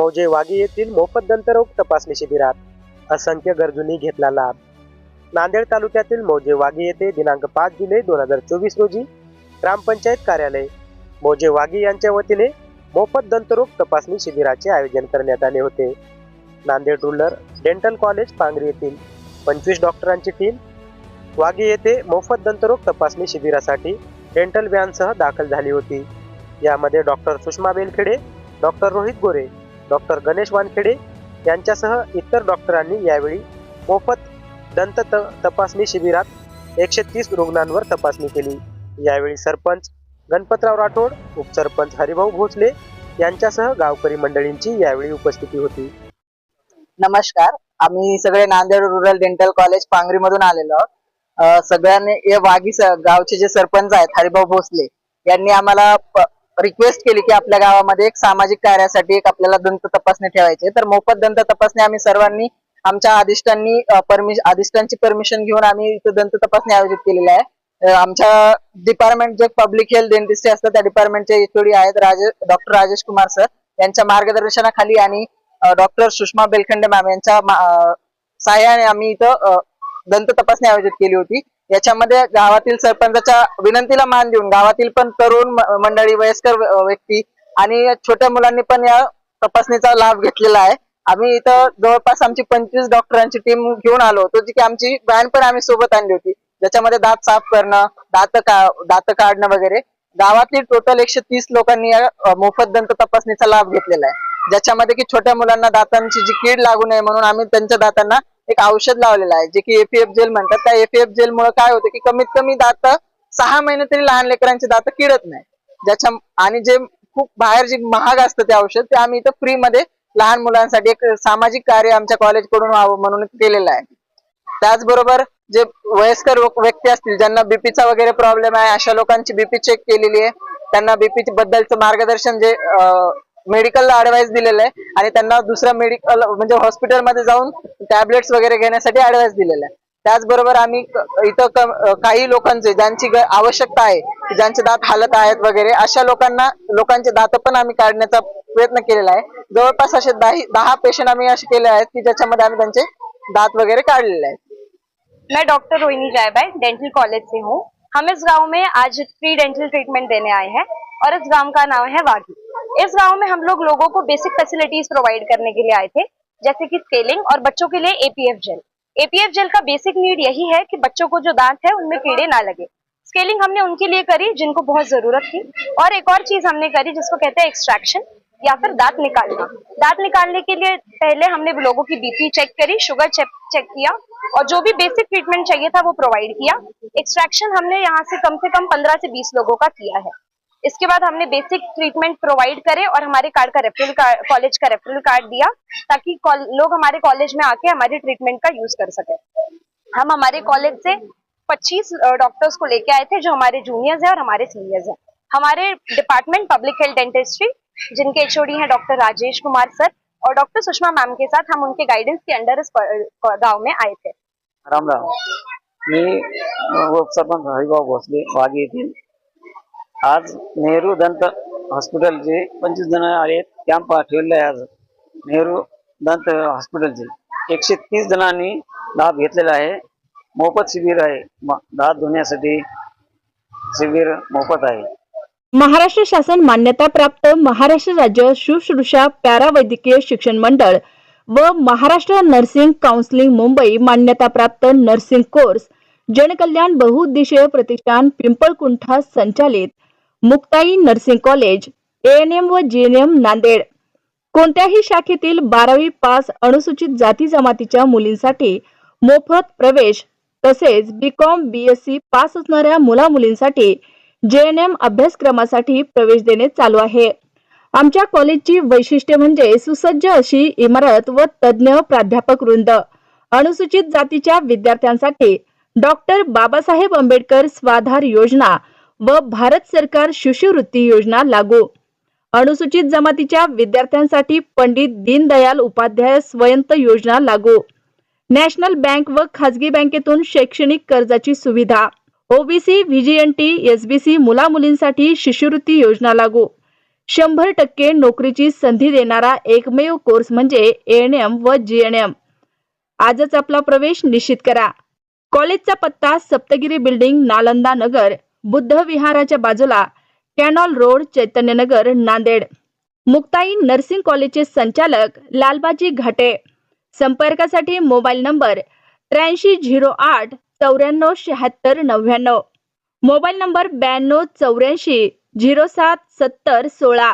मौजे वागी येथील मोफत दंतरोग तपासणी शिबिरात असंख्य गरजूंनी घेतला लाभ. नांदेड तालुक्यातील मौजे वागी येथे दिनांक पाच जुलै दोन हजार चोवीस रोजी ग्रामपंचायत कार्यालय मौजे वागी यांच्या वतीने मोफत दंतरोग तपासणी शिबिराचे आयोजन करण्यात आले होते. Nanded rural dental college Pangri येथील पंचवीस डॉक्टरांची टीम वागी येथे मोफत दंतरोग तपासणी शिबिरासाठी डेंटल व्हॅनसह दाखल झाली होती. यामध्ये doctor Sushma Belkhede doctor Rohit Gore doctor Ganesh Wankhede यांच्यासह इतर डॉक्टरांनी यावेळी मोफत दंत तपासणी शिबिरात एकशे तीस रुग्णांवर तपासणी केली. यावेळी सरपंच गणपतराव राठोड उपसरपंच हरिभाऊ भोसले यांच्यासह गावकरी मंडळींची यावेळी उपस्थिती होती. नमस्कार. आम्ही सगळे Nanded rural dental college Pangri मधून आलेलो आहोत. सगळ्यांनी वाघी स- गावचे जे सरपंच आहेत हरिभाऊ भोसले यांनी आम्हाला रिक्वेस्ट केली की आपल्या गावामध्ये एक सामाजिक कार्यासाठी एक आपल्याला दंत तपासणी ठेवायची तर मोफत दंत तपासणी आम्ही सर्वांनी आमच्या आदिष्टांनी परमिश आदिष्टांची परमिशन घेऊन आम्ही इथं दंत तपासणी आयोजित केलेली आहे. आमच्या डिपार्टमेंट जे पब्लिक हेल्थ डेंटिस्ट असतात त्या डिपार्टमेंटचे एचओडी आहेत राजे डॉक्टर राजेश कुमार सर यांच्या मार्गदर्शनाखाली आणि डॉक्टर सुषमा बेलखंडे मॅम यांच्या मा- सहाय्याने आम्ही इथं दंत तपासणी आयोजित केली होती. याच्यामध्ये गावातील सरपंचाच्या विनंतीला मान देऊन गावातील पण तरुण मंडळी वयस्कर व्यक्ती आणि छोट्या मुलांनी पण या तपासणीचा लाभ घेतलेला आहे. आम्ही इथं जवळपास आमची पंचवीस डॉक्टरांची टीम घेऊन आलो होतो जी की आमची बॅन पण आम्ही सोबत आणली होती. ज्याच्यामध्ये दात साफ करणं दात का दात काढणं वगैरे. गावातील टोटल एकशे तीस लोकांनी या मोफत दंत तपासणीचा लाभ घेतलेला आहे. ज्याच्यामध्ये की छोट्या मुलांना दातांची जी कीड लागू नये म्हणून आम्ही त्यांच्या दातांना एक औषध लावलेलं आहे जे की एपीएफ जेल म्हणतात. त्या एपीएफ जेल मुळे काय होतं की कमीत कमी दात सहा महिने तरी लहान लेकरांची दात किडत नाही ज्याच्या आणि जे खूप बाहेर जे महाग असतं ते औषध ते आम्ही इथं फ्री मध्ये लहान मुलांसाठी एक सामाजिक कार्य आमच्या कॉलेजकडून व्हावं म्हणून केलेलं आहे. त्याचबरोबर जे वयस्कर व्यक्ती असतील ज्यांना बीपीचा वगैरे प्रॉब्लेम आहे अशा लोकांची बीपी चेक केलेली आहे. त्यांना बीपी बद्दलचं मार्गदर्शन जे मेडिकलला ऍडवाइस दिलेला आहे. आणि त्यांना दुसऱ्या मेडिकल म्हणजे हॉस्पिटलमध्ये जाऊन टॅबलेट्स वगैरे घेण्यासाठी ऍडवाइस दिलेला आहे. त्याचबरोबर आम्ही इथं काही लोकांचे ज्यांची आवश्यकता आहे ज्यांचे दात हालत आहेत वगैरे अशा लोकांना लोकांचे दात पण आम्ही काढण्याचा प्रयत्न केलेला आहे. जवळपास असे दहा दहा पेशंट आम्ही असे केले आहेत की ज्याच्यामध्ये आम्ही त्यांचे दात वगैरे काढलेले आहेत. मैं doctor Rohini Jaybai dental college से हूँ। हम इस गांव में आज फ्री डेंटल ट्रीटमेंट देने आए हैं और इस गांव का नाम है वाघी इस गाँव में हम लोग लोगों को बेसिक फैसिलिटीज़ प्रोवाइड करने के लिए आए थे, जैसे कि स्केलिंग और बच्चों के लिए एपीएफ जेल एपीएफ जेल का बेसिक नीड यही है कि बच्चों को जो दांत है, उनमें कीड़े ना लगे. स्केलिंग हमने उनके लिए करी, जिनको बहुत ज़रूरत थी. और एक और चीज़ हमने करी, जिसको कहते हैं एक्सट्रैक्शन या फिर दांत निकालना. दांत निकालने के लिए पहले हमने लोगों की बीपी चेक करी शुगर चेक चेक किया, और जो भी बेसिक ट्रीटमेंट चाहिए था, वो प्रोवाइड किया. एक्सट्रैक्शन हमने यहाँ से कम से कम पंद्रह से बीस लोगों का किया है. इसके बाद हमने बेसिक ट्रीटमेंट प्रोवाइड करे और हमारे कार्ड का रेफरल कॉलेज का रेफरल कार्ड दिया, ताकि लोग हमारे कॉलेज में आके हमारे ट्रीटमेंट का यूज़ कर सके। हम हमारे कॉलेज से 25 डॉक्टर्स को लेके आए थे, जो हमारे जूनियर्स हैं और हमारे सीनियर्स हैं। हमारे डिपार्टमेंट पब्लिक हेल्थ डेंटिस्ट्री जिनके एचओडी हैं डॉक्टर राजेश कुमार सर और डॉक्टर सुषमा मैम के साथ हम उनके गाइडेंस के अंडर इस गाँव में आए थे। राम राम। मी उपसरपंच हरिभाऊ भोसले वाघ येथील आज नेहरू दंत हॉस्पिटलचे पंचवीस जण आहेत. कॅम्प ठेवले आहे आज. नेहरू दंत हॉस्पिटलचे एकशे तीस जणांनी लाभ घेतलेला आहे. मोफत शिबिर आहे. दात धुण्यासाठी शिबिर मोफत आहे. महाराष्ट्र शासन मान्यता प्राप्त महाराष्ट्र राज्य शुश्रूषा पॅरावैद्यकीय शिक्षण मंडळ व महाराष्ट्र नर्सिंग काउन्सिलिंग मुंबई मान्यताप्राप्त नर्सिंग कोर्स जनकल्याण बहुउद्देशीय प्रतिष्ठान पिंपळकुंठा संचालित मुक्ताई नर्सिंग कॉलेज एएनएम व जीएनएम नांदेड. कोणत्याही शाखेतील बारावी पास अनुसूचित जाती जमातीच्या मुलींसाठी मोफत प्रवेश तसेच बीकॉम बीएससी पास असणाऱ्या मुला मुलींसाठी जेएनएम अभ्यासक्रमासाठी प्रवेश देणे चालू आहे. आमच्या कॉलेजची वैशिष्ट्य म्हणजे सुसज्ज अशी इमारत व तज्ज्ञ प्राध्यापक वृंद. अनुसूचित जातीच्या विद्यार्थ्यांसाठी डॉक्टर बाबासाहेब आंबेडकर स्वाधार योजना व भारत सरकार शिष्यवृत्ती योजना लागू. अनुसूचित जमातीच्या विद्यार्थ्यांसाठी पंडित दीनदयाल उपाध्याय स्वयंत योजना लागू. नॅशनल बँक व खाजगी बँकेतून शैक्षणिक कर्जाची सुविधा. ओबीसी व्हीजीएनटी एसबीसी मुला मुलींसाठी शिष्यवृत्ती योजना लागू. शंभर टक्के नोकरीची संधी देणारा एकमेव कोर्स म्हणजे एएनएम व जीएनएम आजच आपला प्रवेश निश्चित करा. कॉलेजचा पत्ता सप्तगिरी बिल्डिंग नालंदा नगर. बुद्ध विहाराच्या बाजूला canal road Chaitanyanagar Nanded. Muktai nursing कॉलेजचे संचालक लालबाजी घाटे. संपर्कासाठी मोबाईल नंबर त्र्याऐंशी झिरो आठ चौऱ्याण्णव शहात्तर नव्याण्णव. मोबाईल नंबर ब्याण्णव चौऱ्याऐंशी झिरो सात सत्तर सोळा.